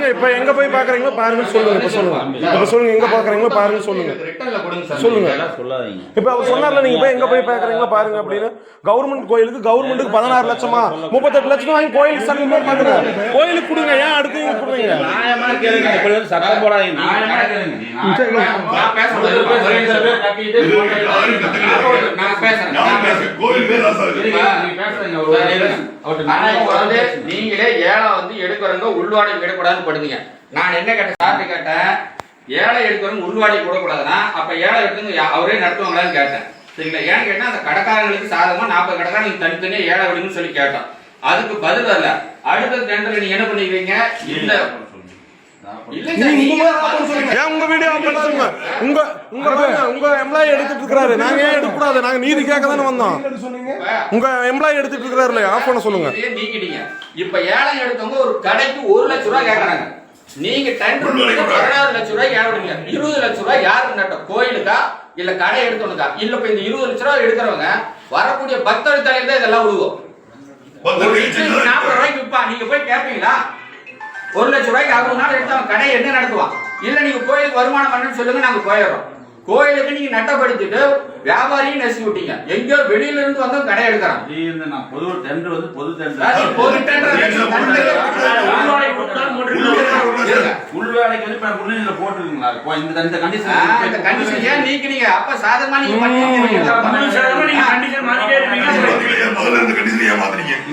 சொல்லுங்க இப்ப எங்க போய் பாக்குறீங்களோ பாருங்க சொல்லுங்க இப்ப சொல்லுங்க. இப்ப சொல்லுங்க எங்க பாக்குறீங்களோ பாருங்க சொல்லுங்க. ரிட்டர்ன்ல கொடுங்க சார் சொல்லுங்க. சொல்லாதீங்க இப்ப அவர் சொன்னார்ல நீங்க போய் எங்க போய் பாக்குறீங்களோ பாருங்க அப்படின்னு. கவர்மெண்ட் கோயிலுக்கு கவர்மெண்ட்டுக்கு பதினாறு லட்சமா முப்பத்தெட்டு லட்சம் வாங்கி கோயிலுக்கு சட்டம் போய் பாக்குங்க கோயிலுக்கு கொடுங்க ஏன் அடுத்து கொடுங்க? சட்டம் போடாதீங்க ஆனா வந்து நீங்களே ஏழை வந்து எடுக்கிறவங்க உள்வாடகை எடுக்கூடாதுன்னு படுங்க நான் என்ன கேட்டேன் சார்ட்டு கேட்டேன் ஏழை எடுக்கிறவங்க உள்வாடகை கொடுக்கூடாதுன்னா அப்ப ஏழை எடுத்து அவரே நடத்துவாங்களான்னு கேட்டேன். சரிங்களா? ஏன்னு கேட்டா அந்த கடைக்காரங்களுக்கு சாதகமா நாற்பது கடைக்காரங்க தனித்தனியா ஏழை விடுங்கன்னு சொல்லி கேட்டோம். அதுக்கு பதில் அல்ல அடுத்த டெண்டர் நீங்க என்ன பண்ணிக்கிறீங்க? இந்த இல்லைங்க நீங்க நீங்க உங்க ஆபீஸ் சொல்லுங்க. ஏன் உங்க வீடியோ ஆன் பண்ண சொல்லுங்க உங்க உங்க உங்க எம்ப்ளாயி எடுத்துட்டு இருக்காரு நாங்க ஏன் எடுக்க கூடாது நாங்க நீதி கேட்க தானே வந்தோம். உங்க எம்ப்ளாயி எடுத்துட்டு இருக்காரு ஆஃப் பண்ண சொல்லுங்க. நீக்கிட்டீங்க. இப்ப ஏழை எடுத்தவங்க ஒரு கடைக்கு ஒரு லட்சம் ரூபாய் கேக்குறாங்க. நீங்க டெண்டர். பதினாறு லட்சம் ரூபாய் ஏழை விடுங்க இருபது லட்சம் ரூபாய் யாருக்கு நட்டோம் கோயிலுக்கா? இல்ல கடை எடுத்தவனுக்கா? இல்ல இப்ப இந்த இருபது லட்சம் ரூபாய் எடுக்கிறவங்க வரக்கூடிய பக்தர் தலையில தான் இதெல்லாம் இட்லிக்கு நாற்பது ரூபாய்க்கு விற்பா நீங்க போய் கேட்பீங்களா ஒரு லட்சம் ரூபாய்க்கு அறுபது நாள் எடுத்தவன் கடை என்ன நடத்துவான்? இல்ல நீங்க கோயிலுக்கு வருமானம் பண்ணுன்னு சொல்லுங்க நாங்க போயிடுறோம். கோயிலுக்கு நீங்க நட்டப்படுத்திட்டு வியாபாரியும் நெசி விட்டீங்க. எங்கேயோ வெளியில இருந்து வந்து கடை எடுக்கிறான். பொது டெண்டர் வந்து பொது டெண்டர் பொது டெண்டர் உள்வாடகை கொடுத்தாலும் போட்டுருக்கீங்க. இருங்க. உள் வேலைக்கு வந்து இப்ப முன்னிலையில போட்டுருக்கீங்களா? இந்த ஆ, இந்த கண்டிஷன் கண்டிஷன் ஏன் நீக்கினீங்க? அப்ப சாதகமா நீங்க